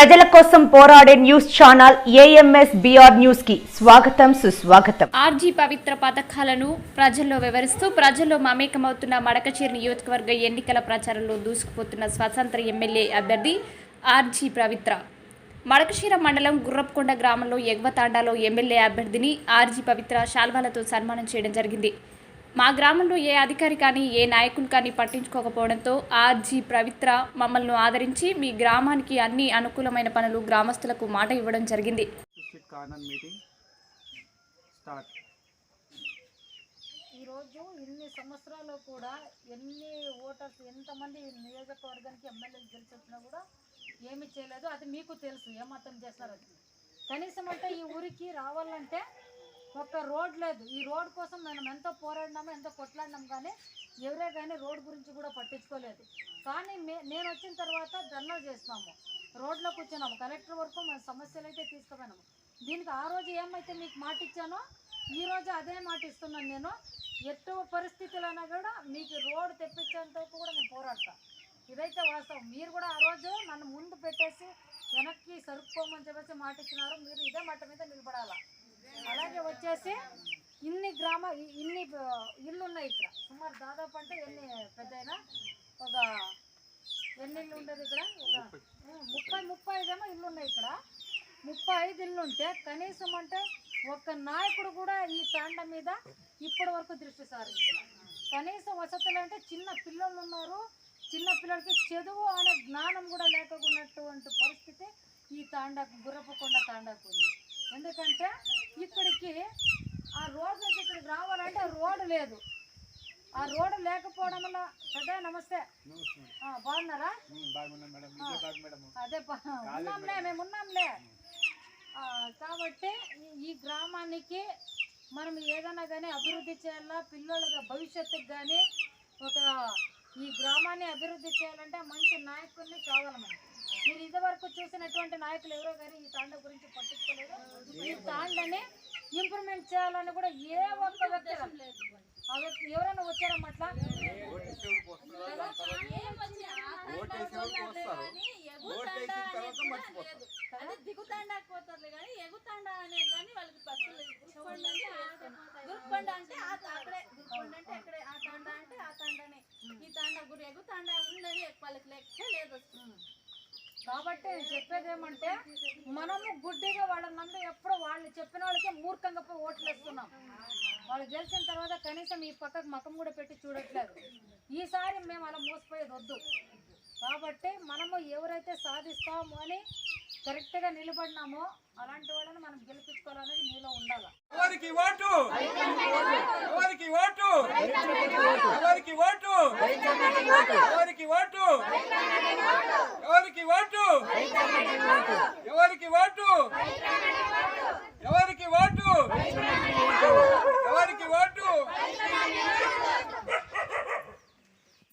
ప్రజల కోసం పోరాడే న్యూస్ ఛానల్ ఏఎంఎస్ బిఆర్ న్యూస్కి స్వాగతం సుస్వాగతం. ఆర్జీ పవిత్ర పథకాలను ప్రజల్లో వివరిస్తూ ప్రజల్లో మమేకమవుతున్న మడకచేరి నియోజకవర్గ ఎన్నికల ప్రచారంలో దూసుకుపోతున్న స్వతంత్ర ఎమ్మెల్యే అభ్యర్థి ఆర్జీ పవిత్ర. మడకశీర మండలం గుర్రప్కొండ గ్రామంలో ఎగ్వతాండాలో ఎమ్మెల్యే అభ్యర్థిని ఆర్జీ పవిత్ర శాల్వాలతో సన్మానం చేయడం జరిగింది. మా గ్రామంలో ఏ అధికారి కానీ ఏ నాయకులు కానీ పట్టించుకోకపోవడంతో ఆర్జీ పవిత్ర మమ్మల్ని ఆదరించి మీ గ్రామానికి అన్ని అనుకూలమైన పనులు గ్రామస్తులకు మాట ఇవ్వడం జరిగింది. స్టార్ట్ ఈరోజు ఇన్ని సంవత్సరాలు కూడా ఎన్ని ఓటర్స్ ఎంతమంది నియోజకవర్గానికి ఎమ్మెల్యేలు గెలిచి వచ్చినా కూడా ఏమి చేయలేదు. అది మీకు తెలుసు ఏమాత్రం చేస్తారు అది కనీసం అంటే ఈ ఊరికి రావాలంటే ఒక్క రోడ్ లేదు. ఈ రోడ్ కోసం మనం ఎంతో పోరాడినాము ఎంతో కొట్లాడినాం కానీ ఎవరే కానీ రోడ్ గురించి కూడా పట్టించుకోలేదు. కానీ మే నేను వచ్చిన తర్వాత ధర్నా చేసినాము. రోడ్లో కూర్చున్నాము కలెక్టర్ వరకు మన సమస్యలు అయితే తీసుకుపోయినాము. దీనికి ఆ రోజు ఏమైతే మీకు మాట ఇచ్చానో ఈ అదే మాట ఇస్తున్నాను నేను. ఎటు పరిస్థితులైనా కూడా మీకు రోడ్ తెప్పించేంత కూడా నేను పోరాడతాను ఇదైతే వాస్తవం. మీరు కూడా ఆ రోజు నన్ను ముందు పెట్టేసి వెనక్కి సరుక్కోమని చెప్పేసి మాట ఇచ్చినారు. మీరు ఇదే మాట మీద నిలబడాలా? వచ్చేసి ఇన్ని గ్రామ ఇన్ని ఇల్లు ఉన్నాయి ఇక్కడ. సుమారు దాదాపు అంటే ఎన్ని పెద్ద ఒక ఎన్ని ఇల్లు ఉంటుంది ఇక్కడ? ఒక ముప్పై ముప్పై ఐదేమో ఇల్లు ఉన్నాయి ఇక్కడ. ముప్పై ఐదు ఇల్లు ఉంటే కనీసం అంటే ఒక్క నాయకుడు కూడా ఈ తాండ మీద ఇప్పటి వరకు దృష్టి సారించిన కనీసం వసతులు అంటే చిన్న పిల్లలు ఉన్నారు. చిన్న పిల్లలకి చదువు అనే జ్ఞానం కూడా లేకపోయినటువంటి పరిస్థితి ఈ తాండాకు గుర్రపకొండ తాండాకు ఉంది. ఎందుకంటే ఇక్కడికి ఆ రోడ్ నుంచి ఇక్కడికి రావాలంటే రోడ్డు లేదు. ఆ రోడ్డు లేకపోవడం వల్ల పెద్ద నమస్తే. బాగున్నారా? అదే ఉన్నాంలే మేము ఉన్నాంలే. కాబట్టి ఈ- గ్రామానికి మనం ఏదైనా కానీ అభివృద్ధి చేయాలా పిల్లల భవిష్యత్తుకు కానీ ఒక ఈ గ్రామాన్ని అభివృద్ధి చేయాలంటే మంచి నాయకుల్ని కావాలి మనకి. మీరు ఇదివరకు చూసినటువంటి నాయకులు ఎవరో కానీ ఈ తాండ గురించి పట్టించుకోలేదు ఈ తాండని ఇంప్రూవ్మెంట్ చేయాలని కూడా ఏ ఒక్క ఉద్దేశం లేదు ఆ ఎవరైనా వచ్చారమ్మా అట్లా? అదే దిగుతాండకపోతారు కానీ ఎగుతాండ అనేది కానీ వాళ్ళకి పసులు గురుకొండ అంటే అంటే ఆ అక్కడే గురుకొండ అంటే అక్కడే ఆ తాండ అంటే ఆ తాండనే ఈ తాండ గురి ఎగుతాండ ఉందని వాళ్ళకి లెక్క లేదు కాబట్టి నేను చెప్పేది ఏమంటే మనము గుడ్డిగా వాళ్ళ నందు ఎప్పుడు వాళ్ళు చెప్పిన వాళ్ళకే మూర్ఖంగా పోయి ఓట్లు వేస్తున్నాం వాళ్ళు గెలిచిన తర్వాత కనీసం ఈ పక్కకు మకం కూడా పెట్టి చూడట్లేదు. ఈసారి మేము అలా మోసపోయేది వద్దు. కాబట్టి మనము ఎవరైతే సాధిస్తామో అని కరెక్ట్గా నిలబడినామో అలాంటి వాళ్ళని మనం గెలిపించుకోవాలనేది మీలో ఉండాలి. ఎవరికి ఓటు? ఎవరికి ఓటు? ఎవరికి ఓటు? ఎవరికి ఓటు? ఎవరికి ఓటు?